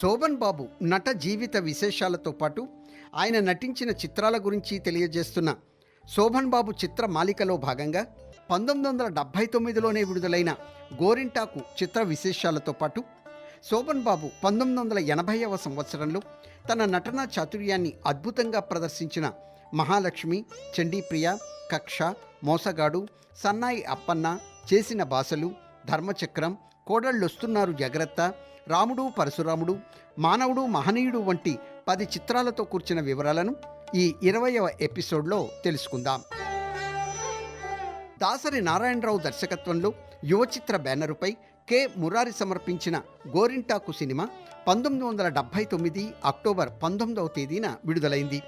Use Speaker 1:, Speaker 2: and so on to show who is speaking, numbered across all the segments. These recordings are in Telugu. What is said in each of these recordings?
Speaker 1: శోభన్ బాబు నట జీవిత విశేషాలతో పాటు ఆయన నటించిన చిత్రాల గురించి తెలియజేస్తున్న శోభన్ బాబు చిత్ర మాలికలో భాగంగా పంతొమ్మిది వందల డెబ్భై తొమ్మిదిలోనే విడుదలైన గోరింటాకు చిత్ర విశేషాలతో పాటు శోభన్ బాబు పంతొమ్మిది వందల ఎనభైవ సంవత్సరంలో తన నటనా చాతుర్యాన్ని అద్భుతంగా ప్రదర్శించిన మహాలక్ష్మి చండీప్రియ కక్ష మోసగాడు సన్నాయి అప్పన్న చేసిన బాసలు ధర్మచక్రం కోడళ్ళొస్తున్నారు జాగ్రత్త రాముడు పరశురాముడు మానవుడు మహనీయుడు వంటి పది చిత్రాలతో కూర్చిన వివరాలను ఈ ఇరవయవ ఎపిసోడ్లో తెలుసుకుందాం. దాసరి నారాయణరావు దర్శకత్వంలో యువచిత్ర బ్యానరుపై కె. మురారి సమర్పించిన గోరింటాకు సినిమా పంతొమ్మిది వందల డెబ్భై తొమ్మిది అక్టోబర్ పంతొమ్మిదవ తేదీన విడుదలైంది.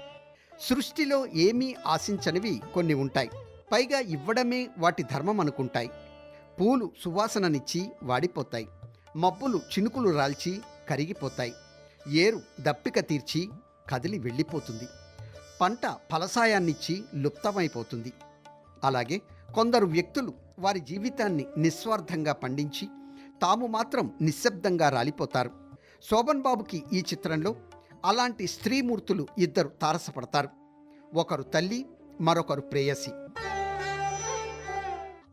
Speaker 1: సృష్టిలో ఏమీ ఆశించనివి కొన్ని ఉంటాయి. పైగా ఇవ్వడమే వాటి ధర్మం అనుకుంటాయి. పూలు సువాసననిచ్చి వాడిపోతాయి. మబ్బులు చినుకులు రాల్చి కరిగిపోతాయి. ఏరు దప్పిక తీర్చి కదిలి వెళ్ళిపోతుంది. పంట ఫలసాయాన్నిచ్చి లుప్తమైపోతుంది. అలాగే కొందరు వ్యక్తులు వారి జీవితాన్ని నిస్వార్థంగా పండించి తాము మాత్రం నిశ్శబ్దంగా రాలిపోతారు. శోభన్ బాబుకి ఈ చిత్రంలో అలాంటి స్త్రీమూర్తులు ఇద్దరు తారసపడతారు. ఒకరు తల్లి మరొకరు ప్రేయసి.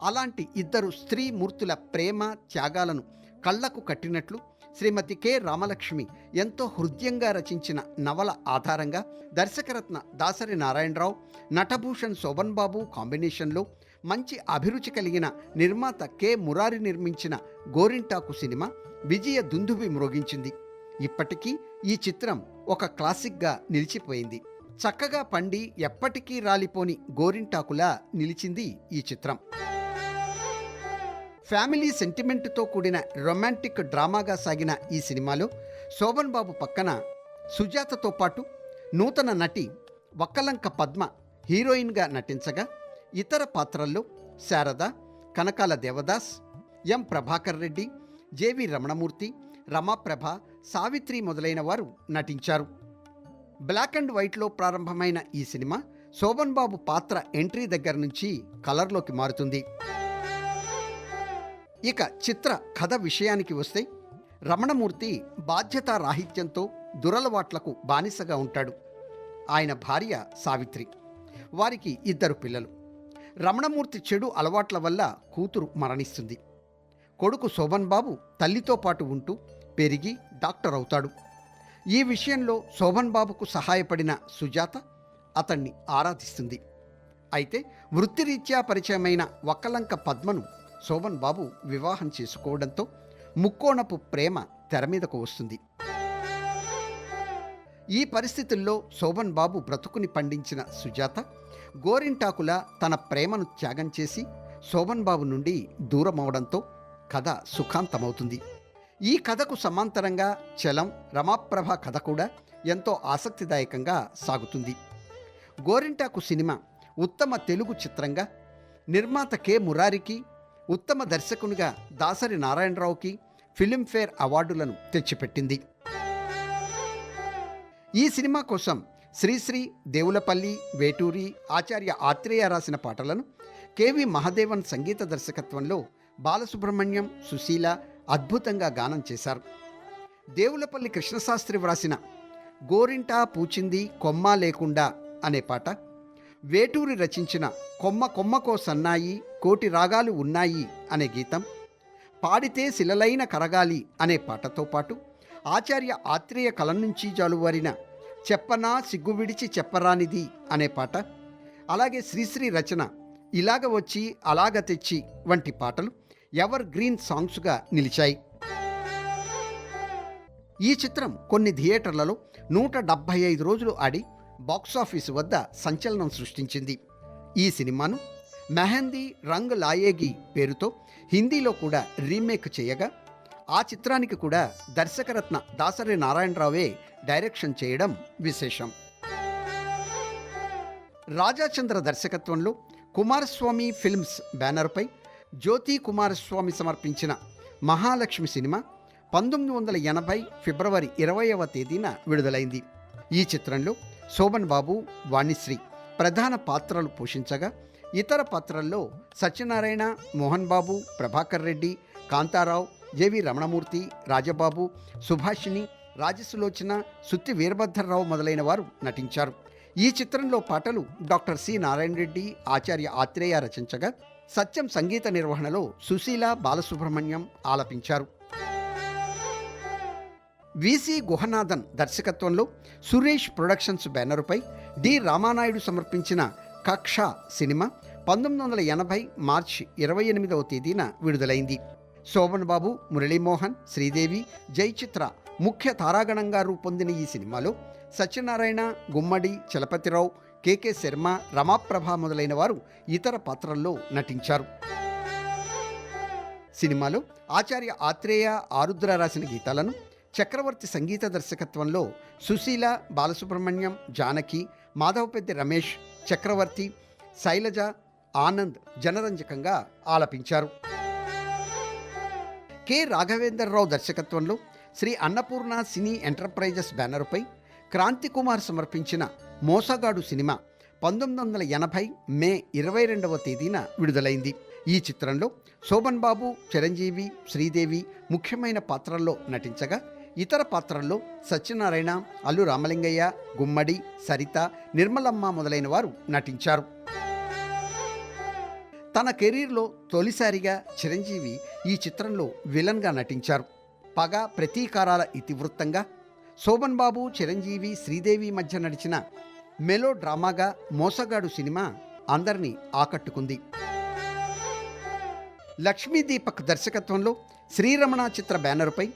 Speaker 1: అలాంటి ఇద్దరు స్త్రీమూర్తుల ప్రేమ త్యాగాలను కళ్ళకు కట్టినట్లు శ్రీమతి కె. రామలక్ష్మి ఎంతో హృదయంగా రచించిన నవల ఆధారంగా దర్శకరత్న దాసరి నారాయణరావు నటభూషణ్ శోభన్ బాబు కాంబినేషన్లో మంచి అభిరుచి కలిగిన నిర్మాత కె. మురారి నిర్మించిన గోరింటాకు సినిమా విజయ దుందుబి మ్రోగించింది. ఇప్పటికీ ఈ చిత్రం ఒక క్లాసిక్గా నిలిచిపోయింది. చక్కగా పండి ఎప్పటికీ రాలిపోని గోరింటాకులా నిలిచింది ఈ చిత్రం. ఫ్యామిలీ సెంటిమెంట్తో కూడిన రొమాంటిక్ డ్రామాగా సాగిన ఈ సినిమాలో శోభన్ బాబు పక్కన సుజాతతో పాటు నూతన నటి వక్కలంక పద్మ హీరోయిన్గా నటించగా ఇతర పాత్రల్లో శారద కనకాల దేవదాస్ ఎం ప్రభాకర్ రెడ్డి జేవి రమణమూర్తి రమాప్రభ సావిత్రి మొదలైన వారు నటించారు. బ్లాక్ అండ్ వైట్లో ప్రారంభమైన ఈ సినిమా శోభన్ బాబు పాత్ర ఎంట్రీ దగ్గర నుంచి కలర్లోకి మారుతుంది. ఇక చిత్ర కథ విషయానికి వస్తే రమణమూర్తి బాధ్యతా రాహిత్యంతో దురలవాట్లకు బానిసగా ఉంటాడు. ఆయన భార్య సావిత్రి. వారికి ఇద్దరు పిల్లలు. రమణమూర్తి చెడు అలవాట్ల వల్ల కూతురు మరణిస్తుంది. కొడుకు శోభన్ బాబు తల్లితో పాటు ఉంటూ పెరిగి డాక్టర్ అవుతాడు. ఈ విషయంలో శోభన్ బాబుకు సహాయపడిన సుజాత అతన్ని ఆరాధిస్తుంది. అయితే వృత్తిరీత్యా పరిచయమైన వక్కలంక పద్మను శోభన్ బాబు వివాహం చేసుకోవడంతో ముక్కోణపు ప్రేమ తెర మీదకు వస్తుంది. ఈ పరిస్థితుల్లో శోభన్ బాబు బ్రతుకుని పండించిన సుజాత గోరింటాకుల తన ప్రేమను త్యాగం చేసి శోభన్ బాబు నుండి దూరం అవడంతో కథ సుఖాంతమవుతుంది. ఈ కథకు సమాంతరంగా చలం రమాప్రభ కథ కూడా ఎంతో ఆసక్తిదాయకంగా సాగుతుంది. గోరింటాకు సినిమా ఉత్తమ తెలుగు చిత్రంగా నిర్మాత కె. మురారికి ఉత్తమ దర్శకునిగా దాసరి నారాయణరావుకి ఫిలింఫేర్ అవార్డులను తెచ్చిపెట్టింది. ఈ సినిమా కోసం శ్రీశ్రీ దేవులపల్లి వేటూరి ఆచార్య ఆత్రేయ రాసిన పాటలను కెవి మహదేవన్ సంగీత దర్శకత్వంలో బాలసుబ్రహ్మణ్యం సుశీల అద్భుతంగా గానం చేశారు. దేవులపల్లి కృష్ణశాస్త్రి వ్రాసిన గోరింటా పూచింది కొమ్మ లేకుండా అనే పాట వేటూరి రచించిన కొమ్మ కొమ్మకో సన్నాయి కోటి రాగాలు ఉన్నాయి అనే గీతం పాడితే శిలలైన కరగాలి అనే పాటతో పాటు ఆచార్య ఆత్రేయ కలం నుంచి జాలువారిన చెప్పనా సిగ్గు విడిచి చెప్పరానిది అనే పాట అలాగే శ్రీశ్రీ రచన ఇలాగ వచ్చి అలాగ తెచ్చి వంటి పాటలు ఎవర్ గ్రీన్ సాంగ్స్గా నిలిచాయి. ఈ చిత్రం కొన్ని థియేటర్లలో నూట డెబ్భై ఐదు రోజులు ఆడి బాక్సాఫీసు వద్ద సంచలనం సృష్టించింది. ఈ సినిమాను మెహందీ రంగ్ లాయేగి పేరుతో హిందీలో కూడా రీమేక్ చేయగా ఆ చిత్రానికి కూడా దర్శకరత్న దాసరి నారాయణరావే డైరెక్షన్ చేయడం విశేషం. రాజాచంద్ర దర్శకత్వంలో కుమారస్వామి ఫిల్మ్స్ బ్యానర్పై జ్యోతి కుమారస్వామి సమర్పించిన మహాలక్ష్మి సినిమా పంతొమ్మిది వందల ఎనభై ఫిబ్రవరి ఇరవైవ తేదీన విడుదలైంది. ఈ చిత్రంలో శోభన్ బాబు వాణిశ్రీ ప్రధాన పాత్రలు పోషించగా ఇతర పాత్రల్లో సత్యనారాయణ మోహన్ బాబు ప్రభాకర్ రెడ్డి కాంతారావు జేవి రమణమూర్తి రాజబాబు సుభాషిణి రాజసులోచన సుత్తి వీరభద్రరావు మొదలైన వారు నటించారు. ఈ చిత్రంలో పాటలు డాక్టర్ సి నారాయణ రెడ్డి ఆచార్య ఆత్రేయ రచించగా సత్యం సంగీత నిర్వహణలో సుశీల బాలసుబ్రహ్మణ్యం ఆలపించారు. విసి గుహనాథన్ దర్శకత్వంలో సురేష్ ప్రొడక్షన్స్ బ్యానరుపై డి రామానాయుడు సమర్పించిన కక్ష సినిమా పంతొమ్మిది వందల ఎనభై మార్చి ఇరవై ఎనిమిదవ తేదీన విడుదలైంది. శోభన్ బాబు మురళీమోహన్ శ్రీదేవి జయచిత్ర ముఖ్య తారాగణంగా రూపొందిన ఈ సినిమాలో సత్యనారాయణ గుమ్మడి చలపతిరావు కెకె శర్మ రమాప్రభ మొదలైన వారు ఇతర పాత్రల్లో నటించారు. సినిమాలో ఆచార్య ఆత్రేయ ఆరుద్ర రాసిన గీతాలను చక్రవర్తి సంగీత దర్శకత్వంలో సుశీల బాలసుబ్రహ్మణ్యం జానకి మాధవపెద్ది రమేష్ చక్రవర్తి శైలజ ఆనంద్ జనరంజకంగా ఆలపించారు. కె రాఘవేంద్రరావు దర్శకత్వంలో శ్రీ అన్నపూర్ణ సినీ ఎంటర్ప్రైజెస్ బ్యానర్పై క్రాంతి కుమార్ సమర్పించిన మోసగాడు సినిమా పంతొమ్మిది వందల ఎనభై మే ఇరవై రెండవ తేదీన విడుదలైంది. ఈ చిత్రంలో శోభన్ బాబు చిరంజీవి శ్రీదేవి ముఖ్యమైన పాత్రల్లో నటించగా ఇతర పాత్రల్లో సత్యనారాయణ అల్లు రామలింగయ్య గుమ్మడి సరిత నిర్మలమ్మ మొదలైన వారు నటించారు. తన కెరీర్లో తొలిసారిగా చిరంజీవి ఈ చిత్రంలో విలన్గా నటించారు. పగ ప్రతీకారాల ఇతివృత్తంగా శోభన్ బాబు చిరంజీవి శ్రీదేవి మధ్య నడిచిన మెలో డ్రామాగా మోసగాడు సినిమా అందరినీ ఆకట్టుకుంది. లక్ష్మీ దీపక్ దర్శకత్వంలో శ్రీరమణ చిత్ర బ్యానర్పై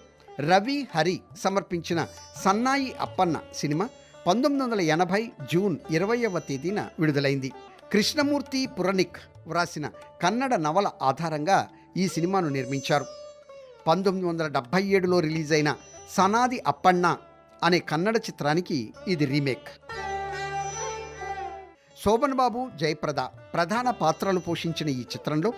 Speaker 1: రవి హరి సమర్పించిన సన్నాయి అప్పన్న సినిమా పంతొమ్మిది వందల ఎనభై జూన్ ఇరవైవ తేదీన విడుదలైంది. కృష్ణమూర్తి పురనిక్ వ్రాసిన కన్నడ నవల ఆధారంగా ఈ సినిమాను నిర్మించారు. పంతొమ్మిది వందల డెబ్భై ఏడులో రిలీజ్ అయిన సనాది అప్పన్న అనే కన్నడ చిత్రానికి ఇది రీమేక్. శోభన్ బాబు జయప్రద ప్రధాన పాత్రలు పోషించిన ఈ చిత్రంలో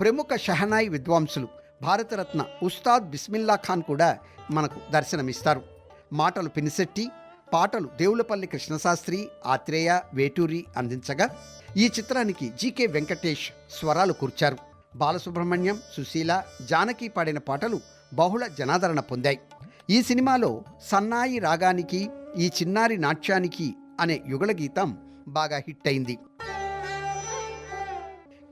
Speaker 1: ప్రముఖ షహనాయి విద్వాంసులు భారతరత్న ఉస్తాద్ బిస్మిల్లా ఖాన్ కూడా మనకు దర్శనమిస్తారు. మాటలు పినిశెట్టి పాటలు దేవులపల్లి కృష్ణశాస్త్రి ఆత్రేయ వేటూరి అందించగా ఈ చిత్రానికి జీకే వెంకటేష్ స్వరాలు కూర్చారు. బాలసుబ్రహ్మణ్యం సుశీల జానకి పాడిన పాటలు బహుళ జనాదరణ పొందాయి. ఈ సినిమాలో సన్నాయి రాగానికి ఈ చిన్నారి నాట్యానికి అనే యుగల గీతం బాగా హిట్ అయింది.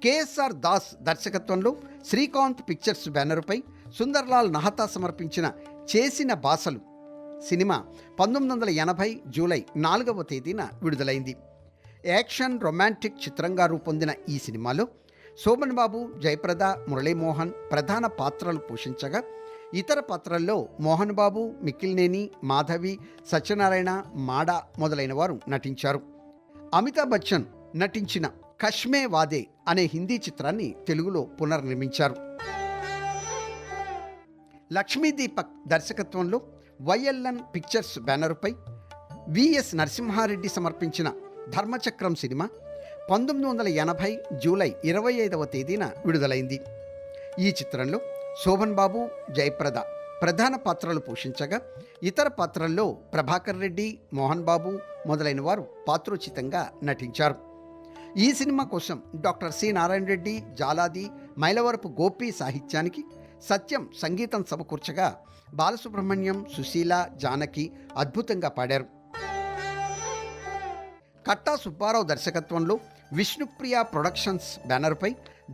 Speaker 1: కేఎస్ఆర్ దాస్ దర్శకత్వంలో శ్రీకాంత్ పిక్చర్స్ బ్యానర్పై సుందర్లాల్ నహతా సమర్పించిన చేసిన బాసలు సినిమా పంతొమ్మిది వందల ఎనభై జూలై నాలుగవ తేదీన విడుదలైంది. యాక్షన్ రొమాంటిక్ చిత్రంగా రూపొందిన ఈ సినిమాలో శోభన్ బాబు జయప్రద మురళీమోహన్ ప్రధాన పాత్రలు పోషించగా ఇతర పాత్రల్లో మోహన్ బాబు మిక్కిల్నేని మాధవి సత్యనారాయణ మాడ మొదలైన వారు నటించారు. అమితాబ్ బచ్చన్ నటించిన కష్మే వాదే అనే హిందీ చిత్రాన్ని తెలుగులో పునర్నిర్మించారు. లక్ష్మీ దీపక్ దర్శకత్వంలో వైఎల్ఎన్ పిక్చర్స్ బ్యానరుపై విఎస్ నరసింహారెడ్డి సమర్పించిన ధర్మచక్రం సినిమా పంతొమ్మిది వందల ఎనభై జూలై ఇరవై ఐదవ తేదీన విడుదలైంది. ఈ చిత్రంలో శోభన్ బాబు జయప్రద ప్రధాన పాత్రలు పోషించగా ఇతర పాత్రల్లో ప్రభాకర్ రెడ్డి మోహన్ బాబు మొదలైన వారు పాత్రోచితంగా నటించారు. ఈ సినిమా కోసం డాక్టర్ సి నారాయణ రెడ్డి జాలాది మైలవరపు గోపి సాహిత్యానికి సత్యం సంగీతం సమకూర్చగా బాలసుబ్రహ్మణ్యం సుశీల జానకి అద్భుతంగా పాడారు. కట్టా సుబ్బారావు దర్శకత్వంలో విష్ణుప్రియ ప్రొడక్షన్స్ బ్యానర్పై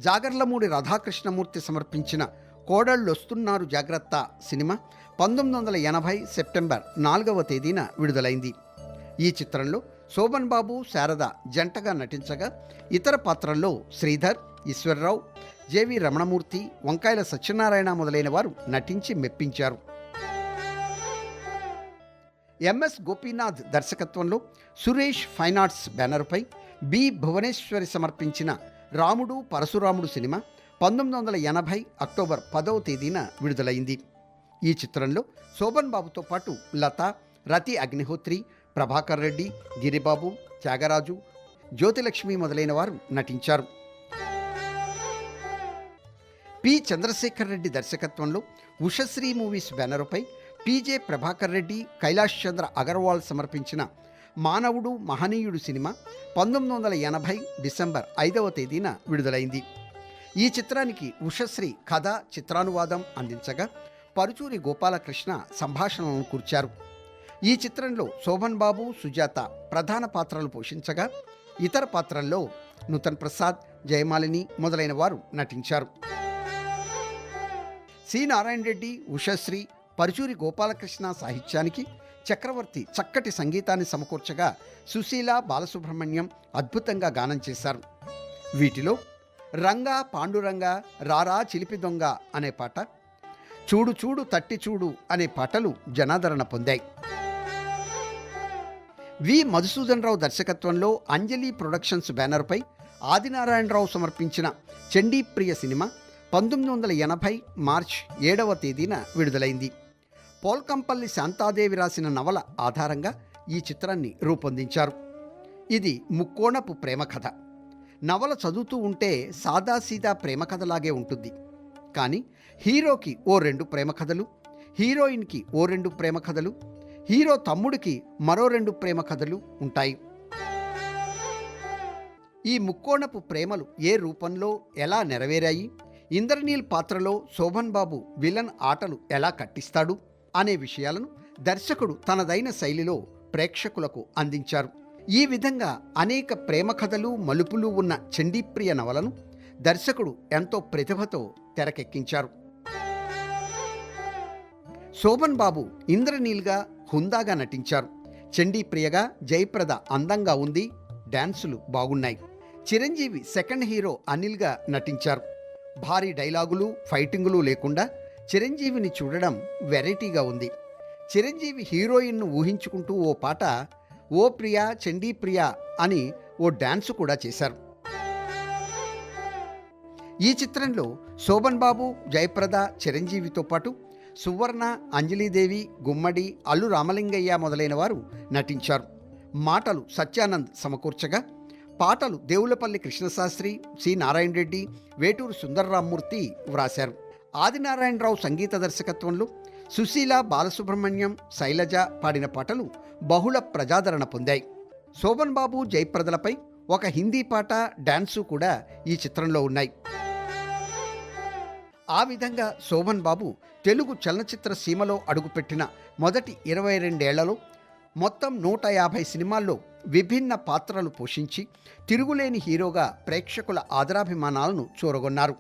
Speaker 1: జాగర్లమూడి రాధాకృష్ణమూర్తి సమర్పించిన కోడళ్ళొస్తున్నారు జాగ్రత్త సినిమా పంతొమ్మిది వందల ఎనభై సెప్టెంబర్ నాలుగవ తేదీన విడుదలైంది. ఈ చిత్రంలో శోభన్ బాబు శారద జంటగా నటించగా ఇతర పాత్రల్లో శ్రీధర్ ఈశ్వర్రావు జేవి రమణమూర్తి వంకాయల సత్యనారాయణ మొదలైన వారు నటించి మెప్పించారు. ఎంఎస్ గోపీనాథ్ దర్శకత్వంలో సురేష్ ఫైన్ ఆర్ట్స్ బ్యానర్పై బి భువనేశ్వరి సమర్పించిన రాముడు పరశురాముడు సినిమా పంతొమ్మిది వందల ఎనభై అక్టోబర్ పదవ తేదీన విడుదలైంది. ఈ చిత్రంలో శోభన్ బాబుతో పాటు లత రతి అగ్నిహోత్రి ప్రభాకర్ రెడ్డి గిరిబాబు త్యాగరాజు జ్యోతిలక్ష్మి మొదలైన వారు నటించారు. పి. చంద్రశేఖర్ రెడ్డి దర్శకత్వంలో ఉషశ్రీ మూవీస్ బ్యానరుపై పిజే ప్రభాకర్ రెడ్డి కైలాష్ చంద్ర అగర్వాల్ సమర్పించిన మానవుడు మహనీయుడు సినిమా పంతొమ్మిది వందల ఎనభై డిసెంబర్ ఐదవ తేదీన విడుదలైంది. ఈ చిత్రానికి ఉషశ్రీ కథ చిత్రానువాదం అందించగా పరుచూరి గోపాలకృష్ణ సంభాషణలను కూర్చారు. ఈ చిత్రంలో శోభన్ బాబు సుజాత ప్రధాన పాత్రలు పోషించగా ఇతర పాత్రల్లో నూతన్ ప్రసాద్ జయమాలిని మొదలైన వారు నటించారు. సి. నారాయణ రెడ్డి ఉషశ్రీ పరుచూరి గోపాలకృష్ణ సాహిత్యానికి చక్రవర్తి చక్కటి సంగీతాన్ని సమకూర్చగా సుశీల బాలసుబ్రహ్మణ్యం అద్భుతంగా గానం చేశారు. వీటిలో రంగా పాండురంగ రారా చిలిపి దొంగ అనే పాట చూడు చూడు తట్టి చూడు అనే పాటలు జనాదరణ పొందాయి. వి. మధుసూదన్ రావు దర్శకత్వంలో అంజలి ప్రొడక్షన్స్ బ్యానర్పై ఆదినారాయణరావు సమర్పించిన చండీప్రియ సినిమా పంతొమ్మిది వందల ఎనభై మార్చ్ ఏడవ తేదీన విడుదలైంది. పోల్కంపల్లి శాంతాదేవి రాసిన నవల ఆధారంగా ఈ చిత్రాన్ని రూపొందించారు. ఇది ముక్కోణపు ప్రేమ కథ. నవల చదువుతూ ఉంటే సాదాసీదా ప్రేమ కథలాగే ఉంటుంది. కానీ హీరోకి ఓ రెండు ప్రేమ కథలు హీరోయిన్కి ఓ రెండు ప్రేమ కథలు హీరో తమ్ముడికి మరో రెండు ప్రేమ కథలు ఉంటాయి. ఈ ముక్కోణపు ప్రేమలు ఏ రూపంలో ఎలా నెరవేరాయి? ఇంద్రనీల్ పాత్రలో శోభన్ బాబు విలన్ ఆటలు ఎలా కట్టిస్తాడు? అనే విషయాలను దర్శకుడు తనదైన శైలిలో ప్రేక్షకులకు అందించారు. ఈ విధంగా అనేక ప్రేమ కథలు మలుపులు ఉన్న చండీప్రియ నవలను దర్శకుడు ఎంతో ప్రతిభతో తెరకెక్కించారు. శోభన్ బాబు ఇంద్రనీల్గా హుందాగా నటించారు. చండీ ప్రియగా జయప్రద అందంగా ఉంది. డ్యాన్సులు బాగున్నాయి. చిరంజీవి సెకండ్ హీరో అనిల్గా నటించారు. భారీ డైలాగులు ఫైటింగులు లేకుండా చిరంజీవిని చూడడం వెరైటీగా ఉంది. చిరంజీవి హీరోయిన్ను ఊహించుకుంటూ ఓ పాట ఓ ప్రియా చండీ ప్రియా అని ఓ డ్యాన్స్ కూడా చేశారు. ఈ చిత్రంలో శోభన్ బాబు జయప్రద చిరంజీవితో పాటు సువర్ణ అంజలీదేవి గుమ్మడి అల్లు రామలింగయ్య మొదలైన వారు నటించారు. మాటలు సత్యానంద్ సమకూర్చగా పాటలు దేవులపల్లి కృష్ణశాస్త్రి సి. నారాయణ రెడ్డి వేటూరు సుందర్రామ్మూర్తి వ్రాశారు. ఆదినారాయణరావు సంగీత దర్శకత్వంలో సుశీల బాలసుబ్రహ్మణ్యం శైలజ పాడిన పాటలు బహుళ ప్రజాదరణ పొందాయి. శోభన్ బాబు జయప్రదలపై ఒక హిందీ పాట డాన్సు కూడా ఈ చిత్రంలో ఉన్నాయి. ఆ విధంగా శోభన్ బాబు తెలుగు చలనచిత్ర సీమలో అడుగుపెట్టిన మొదటి ఇరవై రెండేళ్ళలో మొత్తం నూట యాభై సినిమాల్లో విభిన్న పాత్రలు పోషించి తిరుగులేని హీరోగా ప్రేక్షకుల ఆదరాభిమానాలను చూరగొన్నారు.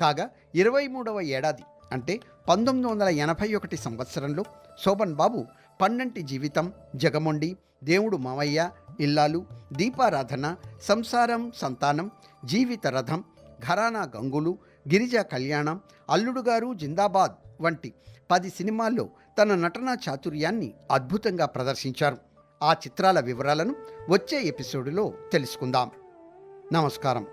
Speaker 1: కాగా ఇరవై మూడవ ఏడాది అంటే పంతొమ్మిది వందల ఎనభై ఒకటి సంవత్సరంలో శోభన్ బాబు పన్నంటి జీవితం జగమొండి దేవుడు మావయ్య ఇల్లాలు దీపారాధన సంసారం సంతానం జీవిత రథం ఘరానా గంగులు గిరిజ కళ్యాణం అల్లుడుగారు జిందాబాద్ వంటి పది సినిమాల్లో తన నటనా చాతుర్యాన్ని అద్భుతంగా ప్రదర్శించారు. ఆ చిత్రాల వివరాలను వచ్చే ఎపిసోడులో తెలుసుకుందాం. నమస్కారం.